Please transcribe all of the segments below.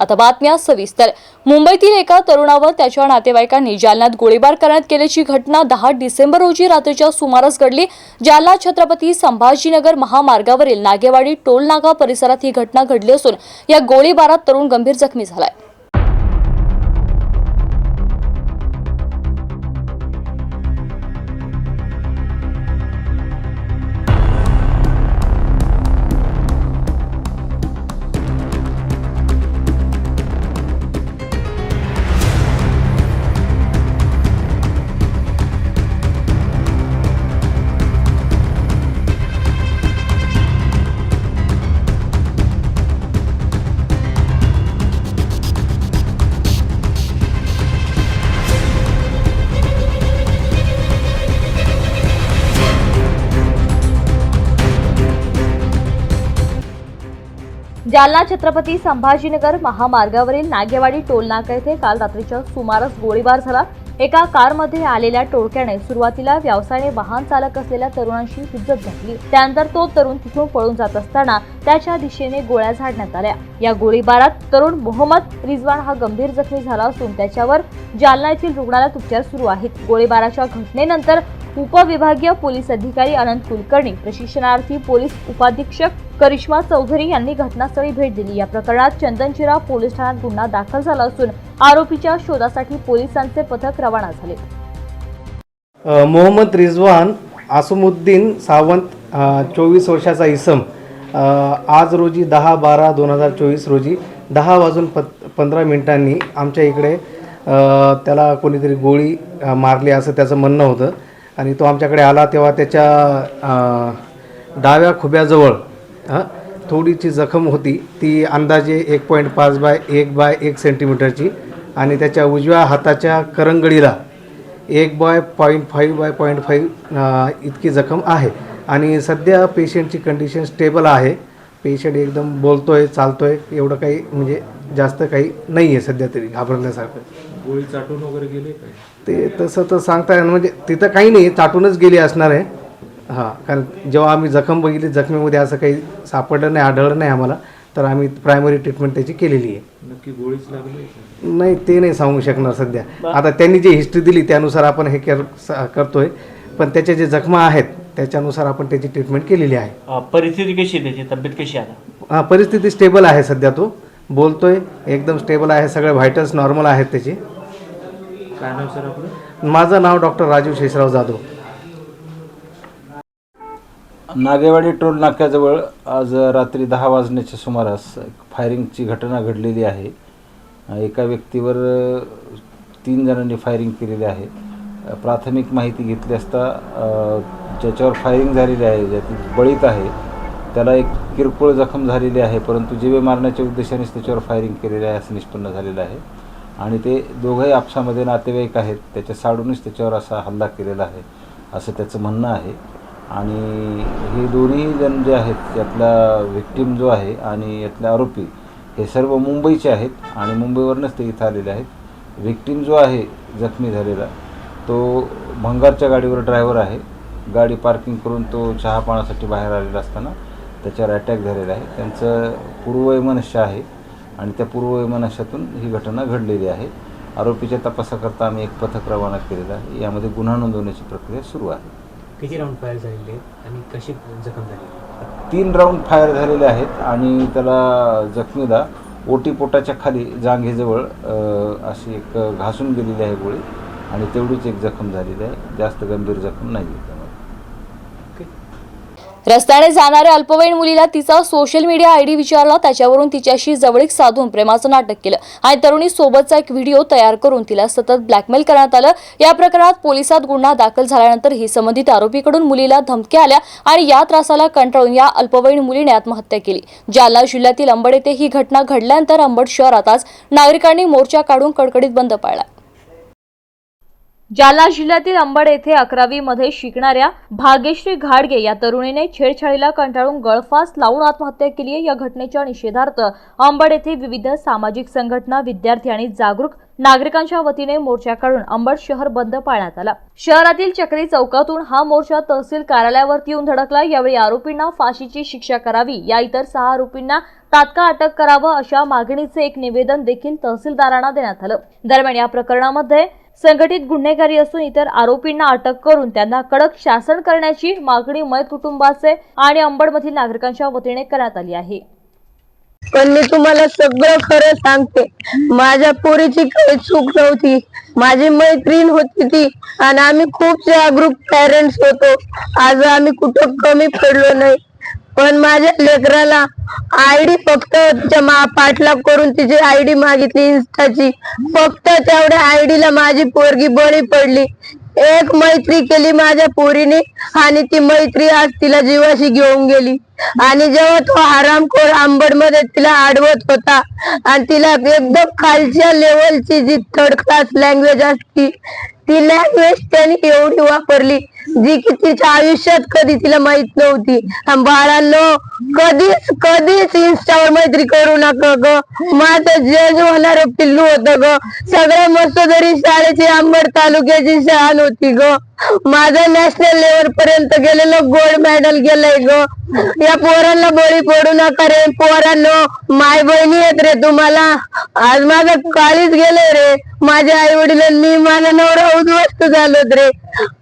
आता बातम्या सविस्तर. मुंबईतील एका तरुणावर त्याच्या नातेवाईकांनी जालन्यात गोळीबार करण्यात केल्याची घटना दहा डिसेंबर रोजी रात्रीच्या सुमारास घडली. जालना छत्रपती संभाजीनगर महामार्गावरील नागेवाडी टोलनागा परिसरात ही घटना घडली असून या गोळीबारात तरुण गंभीर जखमी झालाय. जालना छत्रपती संभाजीनगर महामार्गावरील नागेवाडी टोलनाका येथे काल रात्रीच्या सुमारास गोळीबार झाला. एका कारमध्ये आलेल्या टोळक्याने सुरुवातीला व्यवसायाने वाहन चालक असलेल्या तरुणांशी हुज्जत घातली. त्यानंतर तो तरुण तिथून पळून जात असताना त्याच्या दिशेने गोळ्या झाडण्यात आल्या. या गोळीबारात तरुण मोहम्मद रिजवान हा गंभीर जखमी झाला असून त्याच्यावर जालना येथील रुग्णालयात उपचार सुरू आहेत. गोळीबाराच्या घटनेनंतर उपविभागीय पोलीस अधिकारी अनंत कुलकर्णी प्रशिक्षणार्थी पोलीस उपाधीक्षक करिश्मा चौधरी यांनी घटनास्थळी भेट दिली. या प्रकरणात चंदनचिरा पोलीस ठाण्यात गुन्हा दाखल झाला असून आरोपीच्या शोधासाठी पोलिसांचे पथक रवाना झाले. मोहम्मद रिजवान आसमुद्दीन सावंत चोवीस वर्षाचा इसम आज रोजी दहा बारा दोन हजार चोवीस रोजी दहा वाजून प पंधरा मिनिटांनी आमच्या इकडे त्याला कोणीतरी गोळी मारली असं त्याचं म्हणणं होतं. आणि तो आमच्याकडे आला तेव्हा त्याच्या डाव्या खुब्याजवळ अ, थोडीशी जखम होती. ती अंदाजे एक पॉईंट पाच बाय एक बाय एक सेंटीमीटरची आणि त्याच्या उजव्या हाताच्या करंगडीला एक by point five by point five इतकी जखम आहे. आणि सध्या पेशंटची कंडिशन स्टेबल आहे. पेशंट एकदम बोलतोय चालतोय एवढं काही म्हणजे जास्त काही नाही आहे सध्या तरी घाबरण्यासारखं गोळी चाटून वगैरे गेले काय? ते तसं तर सांगता येणार म्हणजे तिथं काही नाही चाटूनच गेली असणार आहे. हां कारण जेव्हा आम्ही जखम बघितली जखमेमध्ये असं काही सापडलं नाही आढळलं नाही आम्हाला तर आम्ही प्रायमरी ट्रीटमेंट त्याची केलेली आहे. नक्की गोळीच लागली? नाही ते नाही सांगू शकणार सध्या. आता त्यांनी जी हिस्ट्री दिली त्यानुसार आपण हे कर स- करतोय. पण त्याच्या जे जखमा आहेत त्याच्यानुसार आपण त्याची ट्रीटमेंट केलेली आहे. अ, परिस्थिती कशी आहे त्याची? तब्येत कशी आहे आता? हा, परिस्थिती स्टेबल आहे सध्या तो. बोलतोय एकदम स्टेबल आहे सगळे व्हायटल्स नॉर्मल आहेत त्याचे. काय नाव सर आपलं? माझं नाव डॉक्टर राजीव शेषराव जाधव. नागेवाडी टोल नाक्याजवळ आज रात्री दहा वाजण्याच्या सुमारास फायरिंगची घटना घडलेली आहे. एका व्यक्तीवर तीन जणांनी फायरिंग केलेली आहे. प्राथमिक माहिती घेतली असता ज्याच्यावर फायरिंग झालेली आहे ज्यातील बळीत आहे त्याला एक किरकोळ जखम झालेली आहे परंतु जीवे मारण्याच्या उद्देशानेच त्याच्यावर फायरिंग केलेली आहे असं निष्पन्न झालेलं आहे. आणि ते दोघंही आपसामध्ये नातेवाईक आहेत त्याच्या साडूनच त्याच्यावर असा हल्ला केलेला आहे असं त्याचं म्हणणं आहे. आणि हे दोन्ही जण जे आहेत यातला व्हिक्टीम जो आहे आणि यातले आरोपी हे सर्व मुंबईचे आहेत आणि मुंबईवरूनच ते इथं आलेले आहेत. व्हिक्टीम जो आहे जखमी झालेला तो भंगारच्या गाडीवर ड्रायव्हर आहे. गाडी पार्किंग करून तो चहा पाण्यासाठी बाहेर आलेला असताना त्याच्यावर अटॅक झालेला आहे. त्यांचं पूर्ववैमनस्य आहे आणि त्या पूर्ववैमनस्यातून ही घटना घडलेली आहे. आरोपीच्या तपासाकरता आम्ही एक पथक रवाना केलेलं आहे. यामध्ये गुन्हा नोंदवण्याची प्रक्रिया सुरू आहे. किती राऊंड फायर झालेले आहेत आणि कशी जखम झाली तीन राऊंड फायर झालेले आहेत आणि त्याला जखमीला ओटीपोटाच्या खाली जांघेजवळ अशी एक घासून गेलेली आहे गोळी आणि तेवढीच एक जखम झालेली आहे. जास्त गंभीर जखम नाही आहे रस्त्याने जाणाऱ्या अल्पवयीन मुलीला तिचा सोशल मीडिया आयडी विचारला. त्याच्यावरून तिच्याशी जवळीक साधून प्रेमाचं नाटक केलं. आणि तरुणी सोबतचा एक व्हिडिओ तयार करून तिला सतत ब्लॅकमेल करण्यात आलं. या प्रकरणात पोलिसात गुन्हा दाखल झाल्यानंतर ही संबंधित आरोपीकडून मुलीला धमक्या आल्या आणि या त्रासाला कंटाळून या अल्पवयीन मुलीने आत्महत्या केली. जालना जिल्ह्यातील अंबड येथे ही घटना घडल्यानंतर अंबड शहरात आज नागरिकांनी मोर्चा काढून कडकडीत बंद पाळला. जालना जिल्ह्यातील अंबड येथे अकरावी मध्ये शिकणाऱ्या भाग्यश्री घाडगे या तरुणीने छेडछाडीला कंटाळून गळफास लावून आत्महत्या केली आहे. या घटनेच्या निषेधार्थ अंबड येथे विविध सामाजिक संघटना विद्यार्थी आणि जागरूक नागरिकांच्या वतीने मोर्चा काढून अंबड शहर बंद पाळण्यात आला. शहरातील चक्री चौकातून हा मोर्चा तहसील कार्यालयावरती येऊन धडकला. यावेळी आरोपींना फाशीची शिक्षा करावी या इतर सहा आरोपींना तात्काळ अटक करावं अशा मागणीचे एक निवेदन देखील तहसीलदारांना देण्यात आलं. दरम्यान या प्रकरणामध्ये संघटित गुन्हेगारी असून इतर आरोपींना अटक करून त्यांना कडक शासन करण्याची मागणी मयत कुटुंबाचे आणि अंबडमधील नागरिकांच्या वतीने करण्यात आली आहे. पण मी तुम्हाला सगळं खरं सांगते. माझ्या पोरीची काही चूक नव्हती. माझी मैत्रीण होती ती. आणि आम्ही खूप जागरूक पॅरेंट्स होतो. आज आम्ही कुठं कमी पडलो नाही. पण माझ्या लेकराला आयडी फक्त मा पाठलाग करून तिची आयडी मागितली इन्स्टाची फक्त तेवढ्या आयडीला माझी पोरगी बळी पडली. एक मैत्री केली माझ्या पोरीने आणि ती मैत्री आज तिला जीवाशी घेऊन गेली. आणि जेव्हा तो आरामखोर आंबडमध्ये तिला आडवत होता आणि तिला एकदम खालच्या लेवलची जी थर्ड क्लास लँग्वेज असती ती लँग्वेज त्यांनी एवढी वापरली. जी की तिच्या आयुष्यात कधी तिला माहीत नव्हती. बाळांनो कधीच कधीच इन्स्टावर मैत्री करू नका ग. माझं जज होणार पिल्लू होत ग. सगळ्या मस्तोदरी शाळेची अंबड तालुक्याची शान होती ग. माझं नॅशनल लेवल पर्यंत गेलेलं गोल्ड मेडल गेलंय ग. या पोरांना बळी पडू नका रे. पोरांनो माय बहिणी येत रे तुम्हाला. आज माझं काळीच गेलंय रे. माझ्या आई वडील मी माझा नवरा उद्ध्वस्त झालोत रे.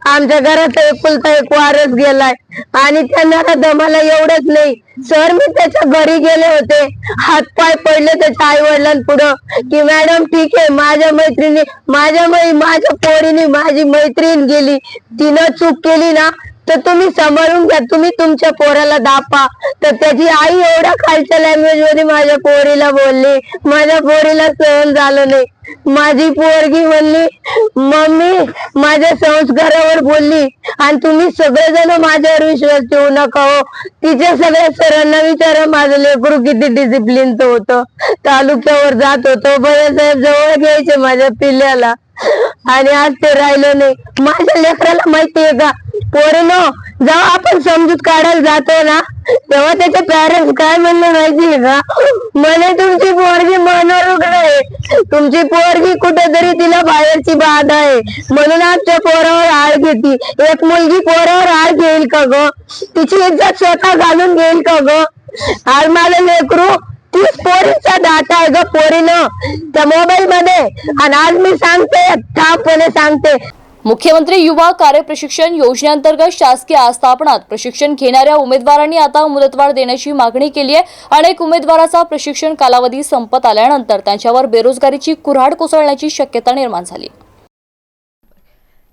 आमच्या घरात एकुलता एक वारस गेलाय. आणि त्यांना दमाला एवढंच नाही. सर मी त्याच्या घरी गेले होते. हातपाय पडले त्याच्या आई वडिलांपुढं की मॅडम ठीक आहे माझ्या मैत्रिणी माझ्या मै माझ्या पोरीने माझी मैत्रीण गेली. तिनं चूक केली ना तर तुम्ही सांभाळून घ्या. तुम्ही तुमच्या पोराला दापा. तर त्याची आई एवढ्या खालच्या लँग्वेजमध्ये माझ्या पोरीला बोलली. माझ्या पोरीला सहन झालं नाही. माझी पोरगी म्हणली मम्मी माझ्या संस्कारावर बोलली आणि तुम्ही सगळेजण माझ्यावर विश्वास ठेवू नका हो. तिच्या सगळ्या सरांना विचारा माझं लेकरू किती डिसिप्लिन होतं. तालुक्यावर जात होतो. साहेब जवळ घ्यायचे माझ्या पिल्ल्याला. आणि आज ते राहिलं नाही. माझ्या लेकराला माहितीये का? पोरीनो जेव्हा आपण समजूत काढायला जातो ना तेव्हा त्याचे पॅरेंट्स काय म्हणणं माहितीये का? म्हणे तुमची पोरगी मनोरुग्ण आहे. तुमची पोरगी कुठेतरी तिला बाहेरची बाध आहे. म्हणून आमच्या पोरावर आळ घेती. एक मुलगी पोरावर आळ घेईल का ग? तिची इज्जत स्वतः घालून घेईल का ग? आज मला लेकरू तीच पोरीचा डाटा आहे ग पोरीनं. त्या मोबाईल मध्ये. आणि आज मी सांगते ठामपणे सांगते. मुख्यमंत्री युवा कार्य प्रशिक्षण योजनेअंतर्गत शासकीय आस्थापनात प्रशिक्षण घेणाऱ्या उमेदवारांनी आता मुदतवाढ देण्याची मागणी केली आहे. अनेक उमेदवाराचा प्रशिक्षण कालावधी संपत आल्यानंतर त्यांच्यावर बेरोजगारीची कुऱ्हाड कोसळण्याची शक्यता निर्माण झाली.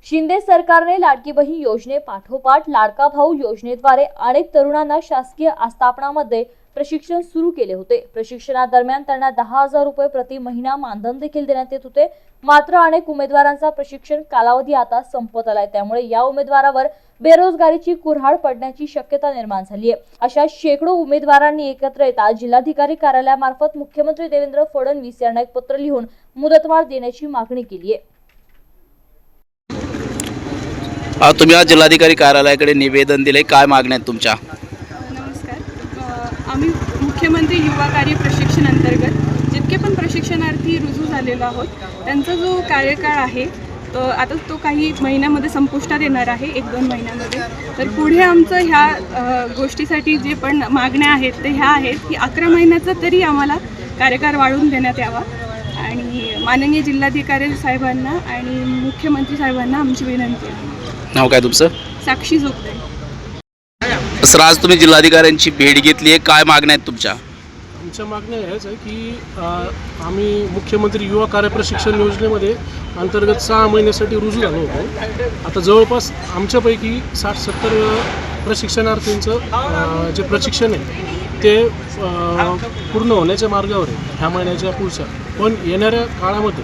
शिंदे सरकारने लाडकी बहीण योजनेपाठोपाठ लाडका भाऊ योजनेद्वारे अनेक तरुणांना शासकीय आस्थापनामध्ये प्रशिक्षण सुरू केले होते. प्रशिक्षणादरम्यान त्यांना दहा हजार रुपये प्रति महिना मानधन देखील देण्यात येत होते. मात्र अनेक उमेदवारांचा प्रशिक्षण कालावधी आता संपत आलाय. त्यामुळे या उमेदवारावर बेरोजगारीची कुऱ्हाड पडण्याची शक्यता निर्माण झाली आहे. अशा शेकडो उमेदवारांनी एकत्र येता जिल्हाधिकारी कार्यालयामार्फत मुख्यमंत्री देवेंद्र फडणवीस यांना एक पत्र लिहून मुदतवाढ देण्याची मागणी केली आहे. तुम्ही आज जिल्हाधिकारी कार्यालयाकडे निवेदन दिले काय मागण्या आहेत तुमच्या? आम्ही मुख्यमंत्री युवा कार्य प्रशिक्षण अंतर्गत जितके पण प्रशिक्षणार्थी रुजू झालेलो आहोत त्यांचा जो कार्यकाळ आहे तो आता तो काही महिन्यामध्ये संपुष्टात येणार आहे एक दोन महिन्यामध्ये. तर पुढे आमचं ह्या गोष्टीसाठी जे पण मागण्या आहेत ते ह्या आहेत की अकरा महिन्याचा तरी आम्हाला कार्यकाळ वाढवून देण्यात यावा. आणि माननीय जिल्हाधिकारी साहेबांना आणि मुख्यमंत्री साहेबांना आमची विनंती आहे. नाव काय तुमचं? साक्षी जोगदे सर आज तुम्ही जिल्हाधिकाऱ्यांची भेट घेतली आहे. काय मागण्या आहेत तुमच्या? आमच्या मागण्या ह्याच आहे की अ, आम्ही मुख्यमंत्री युवा कार्य प्रशिक्षण योजनेमध्ये अंतर्गत सहा महिन्यासाठी रुजू झालो होतो. आता जवळपास आमच्यापैकी साठ सत्तर प्रशिक्षणार्थींचं अ, जे प्रशिक्षण आहे ते अ, पूर्ण होण्याच्या मार्गावर आहे ह्या महिन्याच्या पुढच्या. पण येणाऱ्या काळामध्ये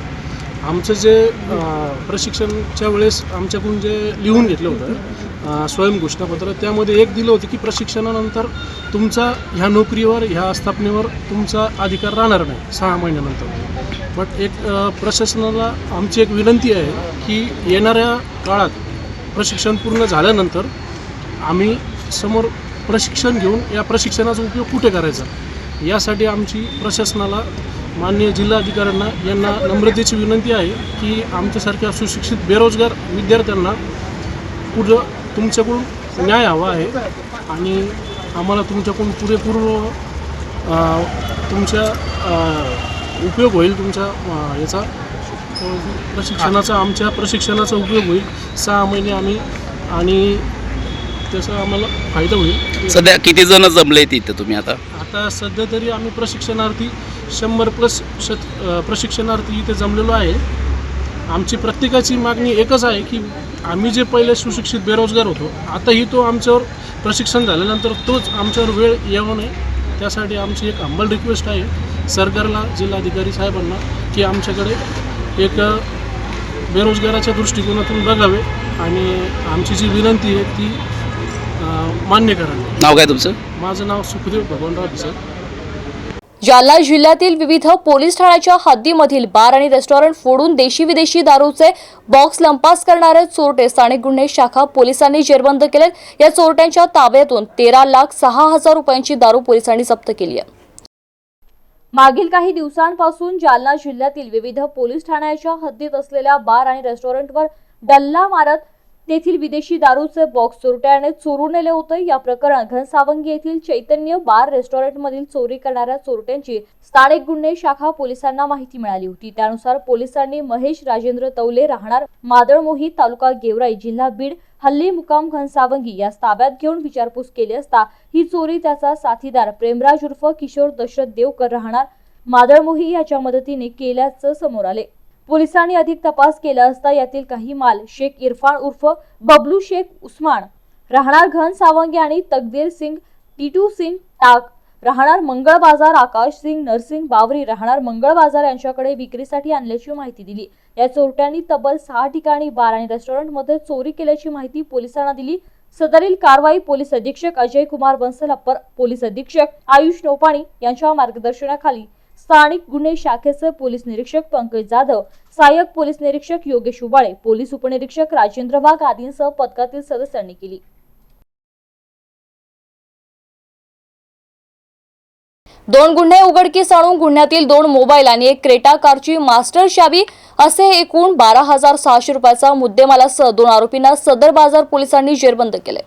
आमचं जे अ, प्रशिक्षणच्या वेळेस आमच्याकडून जे लिहून घेतलं होतं स्वयंघोषणापत्र त्यामध्ये एक दिलं होतं की प्रशिक्षणानंतर तुमचा ह्या नोकरीवर ह्या स्थापनेवर तुमचा अधिकार राहणार नाही सहा महिन्यानंतर. बट एक प्रशासनाला आमची एक विनंती आहे की येणाऱ्या काळात प्रशिक्षण पूर्ण झाल्यानंतर आम्ही समोर प्रशिक्षण घेऊन या प्रशिक्षणाचा उपयोग कुठे करायचा? यासाठी आमची प्रशासनाला माननीय जिल्हाधिकाऱ्यांना यांना नम्रतेची विनंती आहे की आमच्यासारख्या सुशिक्षित बेरोजगार विद्यार्थ्यांना पुढं तुमच्याकडून न्याय हवा आहे आणि आम्हाला तुमच्याकडून पुरेपूर तुमच्या उपयोग होईल तुमच्या याचा प्रशिक्षणाचा आमच्या प्रशिक्षणाचा उपयोग होईल. सहा महिने आम्ही आणि त्याचा आम्हाला फायदा होईल. सध्या किती जण जमले तिथे तुम्ही आता? आता सध्या तरी आम्ही प्रशिक्षणार्थी शंभर प्लस शत प्रशिक्षणार्थी इथे जमलेलो आहे. आमची प्रत्येकाची मागणी एकच आहे की आम्ही जे पहिले सुशिक्षित बेरोजगार होतो आताही तो आमच्यावर प्रशिक्षण झाल्यानंतर तोच आमच्यावर वेळ येऊ नये. त्यासाठी आमची एक अंबल रिक्वेस्ट आहे सरकारला जिल्हाधिकारी साहेबांना की आमच्याकडे एक बेरोजगाराच्या दृष्टिकोनातून बघावे आणि आमची जी विनंती आहे ती मान्य करावी. नाव काय तुमचं? माझं नाव सुखदेव भगवानराव भिसर जालना जिल्ह्यातील विविध पोलीस ठाण्याच्या हद्दीमधील बार आणि रेस्टॉरंट फोडून देशी विदेशी दारूचे बॉक्स लंपास करणारे चोरटे स्थानिक गुन्हे शाखा पोलिसांनी जेरबंद केलेत. या चोरट्यांच्या ताब्यातून तेरा लाख सहा हजार रुपयांची दारू पोलिसांनी जप्त केली आहे. मागील काही दिवसांपासून जालना जिल्ह्यातील विविध पोलीस ठाण्याच्या हद्दीत असलेल्या बार आणि रेस्टॉरंटवर डल्ला मारत तेथील विदेशी दारूचे बॉक्स चोरट्याने चोरून नेले होते. या प्रकरणात घनसावंगी येथील चैतन्य बार रेस्टॉरंटमधील चोरी करणाऱ्या चोरट्यांची स्थानिक गुन्हे शाखा पोलिसांना माहिती मिळाली होती. त्यानुसार पोलिसांनी महेश राजेंद्र तौले राहणार मादळमोही तालुका गेवराई जिल्हा बीड हल्ली मुकाम घनसावंगी या ताब्यात घेऊन विचारपूस केली असता ही चोरी त्याचा साथीदार प्रेमराज उर्फ किशोर दशरथ देवकर राहणार मादळमोही याच्या मदतीने केल्याचं समोर आले. पोलिसांनी अधिक तपास केला असता यातील काही माल शेख इरफान उर्फ बबलू शेख उस्मान राहणार घन सावंगी आणि तकदीर सिंग टिटू सिंग टाक राहणार मंगळ बाजार आकाश सिंग नरसिंग बावरी राहणार मंगळ बाजार यांच्याकडे विक्रीसाठी आणल्याची माहिती दिली. या चोरट्यांनी तब्बल सहा ठिकाणी बार आणि रेस्टॉरंटमध्ये चोरी केल्याची माहिती पोलिसांना दिली. सदरील कारवाई पोलीस अधीक्षक अजय कुमार बन्सल अप्पर पोलीस अधीक्षक आयुष नोपाणी यांच्या मार्गदर्शनाखाली स्थानिक गुन्हे शाखेचे पोलीस निरीक्षक पंकज जाधव सहाय्यक पोलीस निरीक्षक योगेश उबाळे पोलीस उपनिरीक्षक राजेंद्र वाघ आदींसह पथकातील सदस्यांनी केली. दोन गुन्हे उघडकीस आणून गुन्ह्यातील दोन मोबाईल आणि एक क्रेटा कारची मास्टर शाबी असे एकूण बारा हजार सहाशे रुपयाचा मुद्देमालासह दोन आरोपींना सदर बाजार पोलिसांनी जेरबंद केले.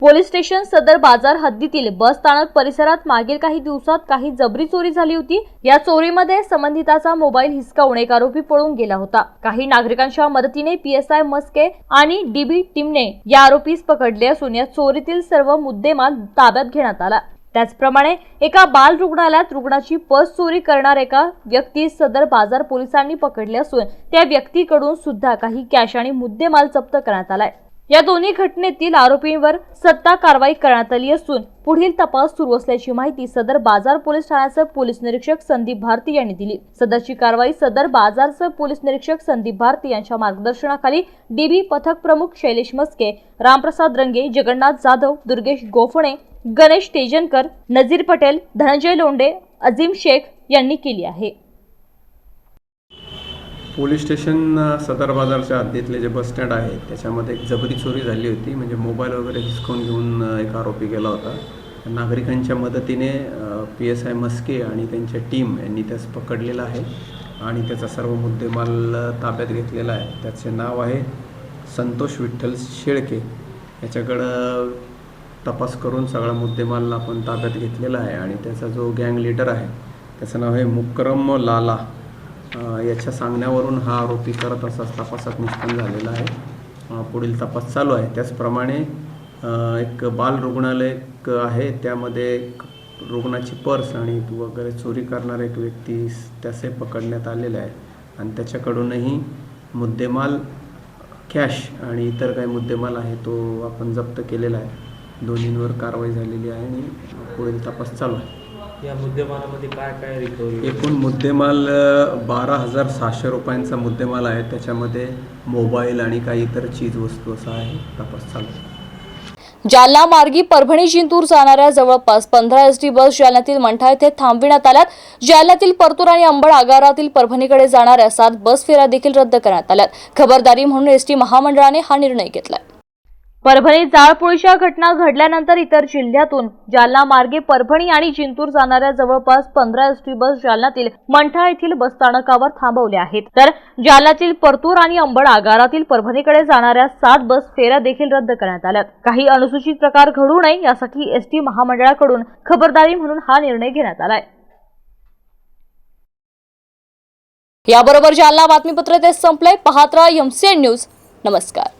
पोलीस स्टेशन सदर बाजार हद्दीतील बस स्थानक परिसरात मागील काही दिवसात काही जबरी चोरी झाली होती. या चोरीमध्ये संबंधिताचा मोबाईल हिसकावून एक आरोपी पळून गेला होता. काही नागरिकांच्या मदतीने पीएसआय मस्के आणि डीबी टीमने या आरोपीस पकडले असून या चोरीतील सर्व मुद्देमाल ताब्यात घेण्यात आला. त्याचप्रमाणे एका बाल रुग्णालयात रुग्णाची पर्स चोरी करणार एका व्यक्ती सदर बाजार पोलिसांनी पकडले असून त्या व्यक्तीकडून सुद्धा काही कॅश आणि मुद्देमाल जप्त करण्यात आलाय. या दोन्ही घटनेतील आरोपींवर सत्ता कारवाई करण्यात आली असून पुढील तपास सुरू असल्याची माहिती सदर बाजार पोलीस ठाण्याचे पोलीस निरीक्षक संदीप भारती यांनी दिली. सदरची कारवाई सदर बाजारचे पोलीस निरीक्षक संदीप भारती यांच्या मार्गदर्शनाखाली डीबी पथक प्रमुख शैलेश मस्के रामप्रसाद रंगे जगन्नाथ जाधव दुर्गेश गोफणे गणेश तेजनकर नजीर पटेल धनंजय लोंडे अझीम शेख यांनी केली आहे. पोलीस स्टेशन सदर बाजारच्या हद्दीतले जे बस स्टँड आहे त्याच्यामध्ये एक जबरी चोरी झाली होती. म्हणजे मोबाईल वगैरे हिसकावून घेऊन एक आरोपी गेला होता. नागरिकांच्या मदतीने पी एस आय मस्के आणि त्यांच्या टीम यांनी त्यास पकडलेला आहे आणि त्याचा सर्व मुद्देमाल ताब्यात घेतलेला आहे. त्याचे नाव आहे संतोष विठ्ठल शेळके. याच्याकडं तपास करून सगळा मुद्देमाल आपण ताब्यात घेतलेला आहे आणि त्याचा जो गँग लीडर आहे त्याचं नाव आहे मुक्रम लाला. याच्या सांगण्यावरून हा आरोपी करत असाच तपासात निष्पन्न झालेला आहे. पुढील तपास चालू आहे. त्याचप्रमाणे एक बाल रुग्णालय आहे. त्यामध्ये एक रुग्णाची पर्स आणि वगैरे चोरी करणारा एक व्यक्ती त्याचे पकडण्यात आलेला आहे. आणि त्याच्याकडूनही मुद्देमाल कॅश आणि इतर काही मुद्देमाल आहे तो आपण जप्त केलेला आहे. दोन्हींवर कारवाई झालेली आहे आणि पुढील तपास चालू आहे. या मुद्देमालामध्ये काय काय रिकव्हरी एकूण मुद्देमाल बारा हजार सहाशे रुपयांचा मुद्देमाल आहे. त्याच्यामध्ये मोबाईल आणि काही इतर चीजवस्तू असा आहे. तपास चालू जालना मार्गी परभणी जिंतूर जाणाऱ्या जवळपास पंधरा एस टी बस जालन्यातील मंठा येथे थांबविण्यात आल्यात. जालन्यातील परतूर आणि अंबड आगारातील परभणीकडे जाणाऱ्या सात बस फेऱ्या देखील रद्द करण्यात आल्यात. खबरदारी म्हणून एस टी महामंडळाने हा निर्णय घेतलाय. परभणीत जाळपोळीच्या घटना घडल्यानंतर इतर जिल्ह्यातून जालना मार्गे परभणी आणि जिंतूर जाणाऱ्या जवळपास पंधरा एस टी बस जालन्यातील मंठा येथील बसस्थानकावर थांबवल्या आहेत. तर जालन्यातील परतूर आणि अंबड आगारातील परभणीकडे जाणाऱ्या सात बस फेऱ्या देखील रद्द करण्यात आल्यात. काही अनुसूचित प्रकार घडू नये यासाठी एस टी महामंडळाकडून खबरदारी म्हणून हा निर्णय घेण्यात आलाय. याबरोबर जालना बातमीपत्र ते संपलंय. पाहत राहा एमसीएन न्यूज नमस्कार.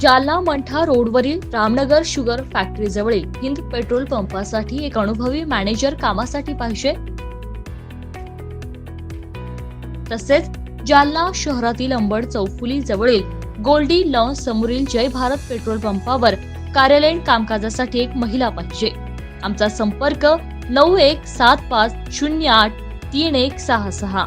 जालना मंठा रोडवरील रामनगर शुगर फॅक्टरीजवळील हिंद पेट्रोल पंपासाठी एक अनुभवी मॅनेजर कामासाठी पाहिजे. तसेच जालना शहरातील अंबड चौफुली जवळील गोल्डी लॉन्स समोरील जय भारत पेट्रोल पंपावर कार्यालयीन कामकाजासाठी एक महिला पाहिजे. आमचा संपर्क नऊ एक सात पाच शून्य आठ तीन एक सहा सहा.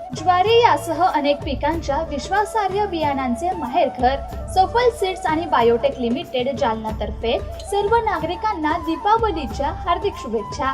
ज्वारी यासह अनेक पिकांच्या विश्वासार्ह बियाणांचे माहेरघर सफल सीड्स आणि बायोटेक लिमिटेड जालनातर्फे सर्व नागरिकांना दीपावलीच्या हार्दिक शुभेच्छा.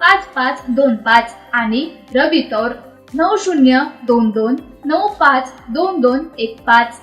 पाच पाच दोन पाच आणि रवी तौर नऊ शून्य दोन दोन नऊ पाच दोन दोन एक पाच.